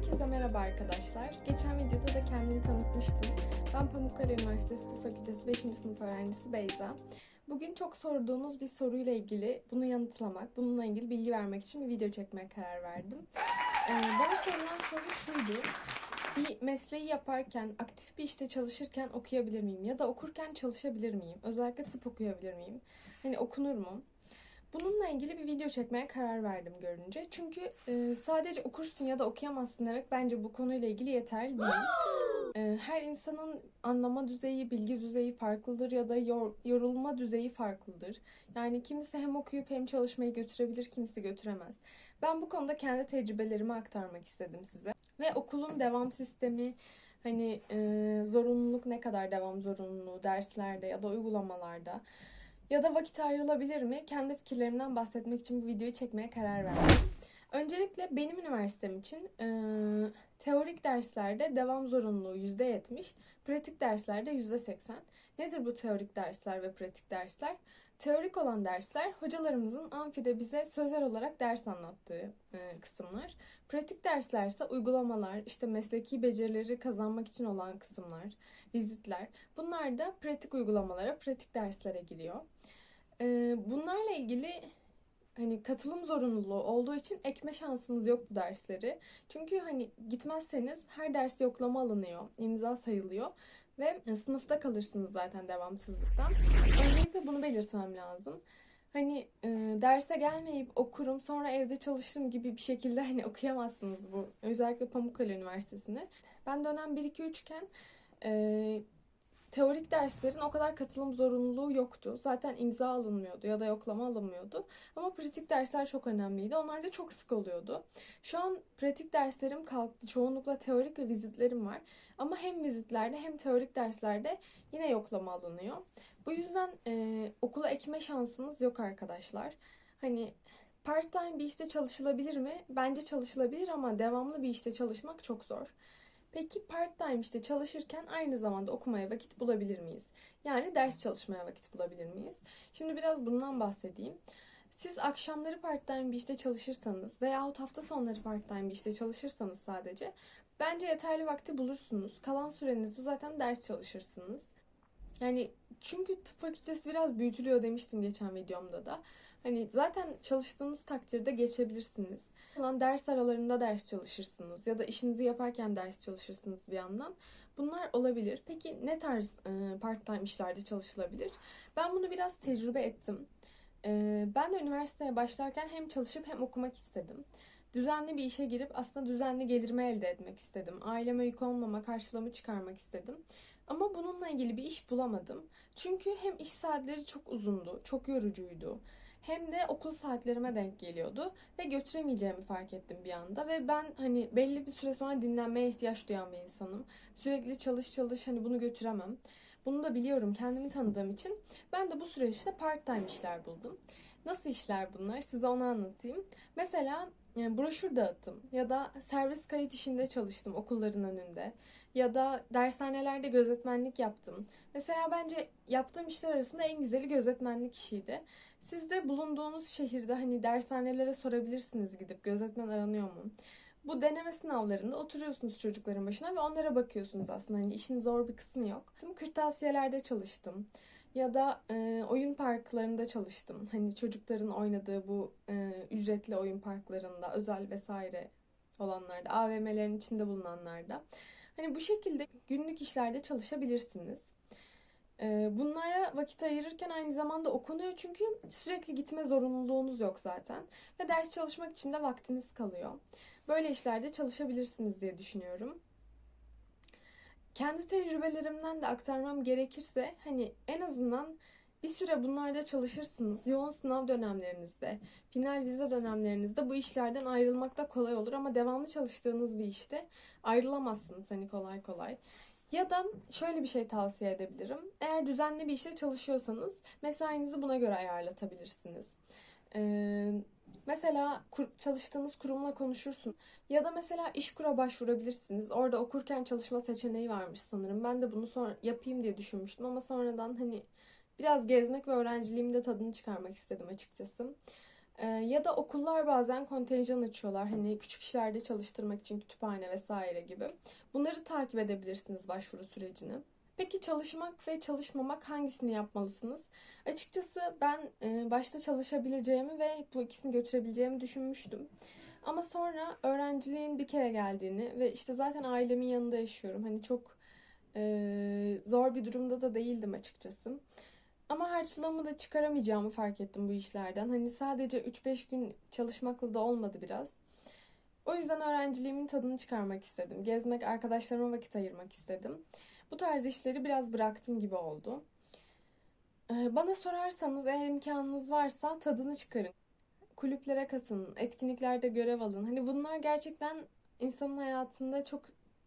Herkese merhaba arkadaşlar. Geçen videoda da kendimi tanıtmıştım. Ben Pamukkale Üniversitesi Tıp Fakültesi 5. sınıf öğrencisi Beyza. Bugün çok sorduğunuz bir soruyla ilgili bunu yanıtlamak, bununla ilgili bilgi vermek için bir video çekmeye karar verdim. Ee, bana sorulan soru şuydu. Bir mesleği yaparken, aktif bir işte çalışırken okuyabilir miyim? Ya da okurken çalışabilir miyim? Özellikle tıp okuyabilir miyim? Hani okunur mu? Bununla ilgili bir video çekmeye karar verdim görünce. Çünkü e, sadece okursun ya da okuyamazsın demek bence bu konuyla ilgili yeterli değil. E, her insanın anlama düzeyi, bilgi düzeyi farklıdır ya da yor- yorulma düzeyi farklıdır. Yani kimisi hem okuyup hem çalışmayı götürebilir, kimisi götüremez. Ben bu konuda kendi tecrübelerimi aktarmak istedim size. Ve okulun devam sistemi, hani e, zorunluluk ne kadar devam zorunluluğu derslerde ya da uygulamalarda ya da vakit ayrılabilir mi? Kendi fikirlerimden bahsetmek için bu videoyu çekmeye karar verdim. Öncelikle benim üniversitem için e, teorik derslerde devam zorunluluğu %70, pratik derslerde %80. Nedir bu teorik dersler ve pratik dersler? Teorik olan dersler hocalarımızın amfide bize sözel olarak ders anlattığı e, kısımlar. Pratik dersler ise uygulamalar, işte mesleki becerileri kazanmak için olan kısımlar, vizitler. Bunlar da pratik uygulamalara, pratik derslere giriyor. Ee, bunlarla ilgili hani katılım zorunluluğu olduğu için ekme şansınız yok bu dersleri. Çünkü hani gitmezseniz her ders yoklama alınıyor, imza sayılıyor ve sınıfta kalırsınız zaten devamsızlıktan. Öncelikle bunu belirtmem lazım. Hani e, derse gelmeyip okurum sonra evde çalışırım gibi bir şekilde hani okuyamazsınız bu. Özellikle Pamukkale Üniversitesi'ni. Ben dönem 1-2-3 iken e, teorik derslerin o kadar katılım zorunluluğu yoktu. Zaten imza alınmıyordu ya da yoklama alınmıyordu. Ama pratik dersler çok önemliydi. Onlar da çok sık oluyordu. Şu an pratik derslerim kalktı. Çoğunlukla teorik ve vizitlerim var. Ama hem vizitlerde hem teorik derslerde yine yoklama alınıyor. Bu yüzden e, okula ekme şansınız yok arkadaşlar. Hani part time bir işte çalışılabilir mi? Bence çalışılabilir ama devamlı bir işte çalışmak çok zor. Peki part time işte çalışırken aynı zamanda okumaya vakit bulabilir miyiz? Yani ders çalışmaya vakit bulabilir miyiz? Şimdi biraz bundan bahsedeyim. Siz akşamları part time bir işte çalışırsanız veyahut hafta sonları part time bir işte çalışırsanız sadece bence yeterli vakti bulursunuz. Kalan sürenizde zaten ders çalışırsınız. Yani çünkü tıp fakültesi biraz büyütülüyor demiştim geçen videomda da. Hani zaten çalıştığınız takdirde geçebilirsiniz. Falan ders aralarında ders çalışırsınız ya da işinizi yaparken ders çalışırsınız bir yandan. Bunlar olabilir. Peki ne tarz e, part-time işlerde çalışılabilir? Ben bunu biraz tecrübe ettim. E, ben de üniversiteye başlarken hem çalışıp hem okumak istedim. Düzenli bir işe girip aslında düzenli gelirimi elde etmek istedim. Aileme yük olmama, karşılığımı çıkarmak istedim. Ama bununla ilgili bir iş bulamadım. Çünkü hem iş saatleri çok uzundu, çok yorucuydu. Hem de okul saatlerime denk geliyordu ve götüremeyeceğimi fark ettim bir anda ve ben hani belli bir süre sonra dinlenmeye ihtiyaç duyan bir insanım. Sürekli çalış çalış hani bunu götüremem. Bunu da biliyorum kendimi tanıdığım için. Ben de bu süreçte part time işler buldum. Nasıl işler bunlar? Size onu anlatayım. Mesela yani broşür dağıttım ya da servis kayıt işinde çalıştım okulların önünde ya da dershanelerde gözetmenlik yaptım. Mesela bence yaptığım işler arasında en güzeli gözetmenlik işiydi. Siz de bulunduğunuz şehirde hani dershanelere sorabilirsiniz gidip gözetmen aranıyor mu? Bu deneme sınavlarında oturuyorsunuz çocukların başına ve onlara bakıyorsunuz aslında. Hani işin zor bir kısmı yok. Kırtasiyelerde çalıştım. Ya da e, oyun parklarında çalıştım. Hani çocukların oynadığı bu e, ücretli oyun parklarında, özel vesaire olanlarda, AVM'lerin içinde bulunanlarda. Hani bu şekilde günlük işlerde çalışabilirsiniz. E, bunlara vakit ayırırken aynı zamanda okunuyor çünkü sürekli gitme zorunluluğunuz yok zaten. Ve ders çalışmak için de vaktiniz kalıyor. Böyle işlerde çalışabilirsiniz diye düşünüyorum kendi tecrübelerimden de aktarmam gerekirse hani en azından bir süre bunlarda çalışırsınız. Yoğun sınav dönemlerinizde, final vize dönemlerinizde bu işlerden ayrılmak da kolay olur ama devamlı çalıştığınız bir işte ayrılamazsınız hani kolay kolay. Ya da şöyle bir şey tavsiye edebilirim. Eğer düzenli bir işte çalışıyorsanız mesainizi buna göre ayarlatabilirsiniz. Ee, Mesela kur, çalıştığınız kurumla konuşursun. Ya da mesela işkura başvurabilirsiniz. Orada okurken çalışma seçeneği varmış sanırım. Ben de bunu sonra yapayım diye düşünmüştüm ama sonradan hani biraz gezmek ve öğrenciliğimde tadını çıkarmak istedim açıkçası. Ee, ya da okullar bazen kontenjan açıyorlar. Hani küçük işlerde çalıştırmak için kütüphane vesaire gibi. Bunları takip edebilirsiniz başvuru sürecini. Peki çalışmak ve çalışmamak hangisini yapmalısınız? Açıkçası ben e, başta çalışabileceğimi ve bu ikisini götürebileceğimi düşünmüştüm. Ama sonra öğrenciliğin bir kere geldiğini ve işte zaten ailemin yanında yaşıyorum. Hani çok e, zor bir durumda da değildim açıkçası. Ama harçlığımı da çıkaramayacağımı fark ettim bu işlerden. Hani sadece 3-5 gün çalışmakla da olmadı biraz. O yüzden öğrenciliğimin tadını çıkarmak istedim. Gezmek, arkadaşlarıma vakit ayırmak istedim. Bu tarz işleri biraz bıraktım gibi oldu. Ee, Bana sorarsanız eğer imkanınız varsa tadını çıkarın. Kulüplere katılın, etkinliklerde görev alın. Hani bunlar gerçekten insanın hayatında çok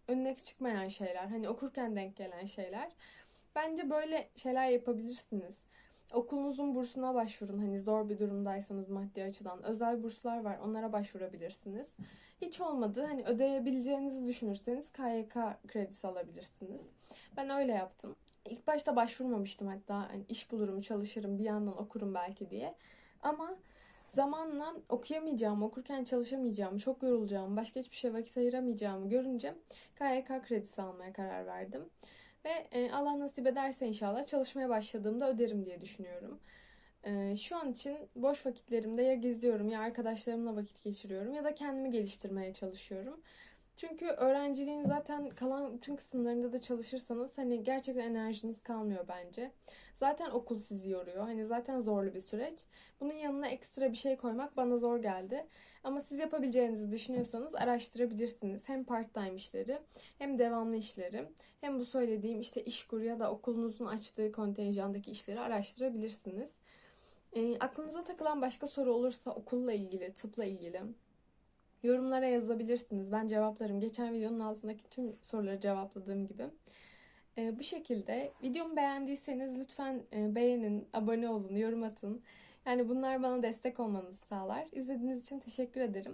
önüne çıkmayan şeyler. Hani okurken denk gelen şeyler. Bence böyle şeyler yapabilirsiniz. Okulunuzun bursuna başvurun. Hani zor bir durumdaysanız maddi açıdan. Özel burslar var. Onlara başvurabilirsiniz. Hiç olmadı. Hani ödeyebileceğinizi düşünürseniz KYK kredisi alabilirsiniz. Ben öyle yaptım. İlk başta başvurmamıştım hatta. Hani iş bulurum, çalışırım, bir yandan okurum belki diye. Ama zamanla okuyamayacağım, okurken çalışamayacağım, çok yorulacağım, başka hiçbir şeye vakit ayıramayacağımı görünce KYK kredisi almaya karar verdim. Ve e, Allah nasip ederse inşallah çalışmaya başladığımda öderim diye düşünüyorum. E, şu an için boş vakitlerimde ya geziyorum ya arkadaşlarımla vakit geçiriyorum ya da kendimi geliştirmeye çalışıyorum. Çünkü öğrenciliğin zaten kalan tüm kısımlarında da çalışırsanız hani gerçekten enerjiniz kalmıyor bence. Zaten okul sizi yoruyor. Hani zaten zorlu bir süreç. Bunun yanına ekstra bir şey koymak bana zor geldi. Ama siz yapabileceğinizi düşünüyorsanız araştırabilirsiniz. Hem part-time işleri hem devamlı işleri hem bu söylediğim işte işkur ya da okulunuzun açtığı kontenjandaki işleri araştırabilirsiniz. E, aklınıza takılan başka soru olursa okulla ilgili, tıpla ilgili yorumlara yazabilirsiniz. Ben cevaplarım. Geçen videonun altındaki tüm soruları cevapladığım gibi. E, bu şekilde videomu beğendiyseniz lütfen e, beğenin, abone olun, yorum atın. Yani bunlar bana destek olmanızı sağlar. İzlediğiniz için teşekkür ederim.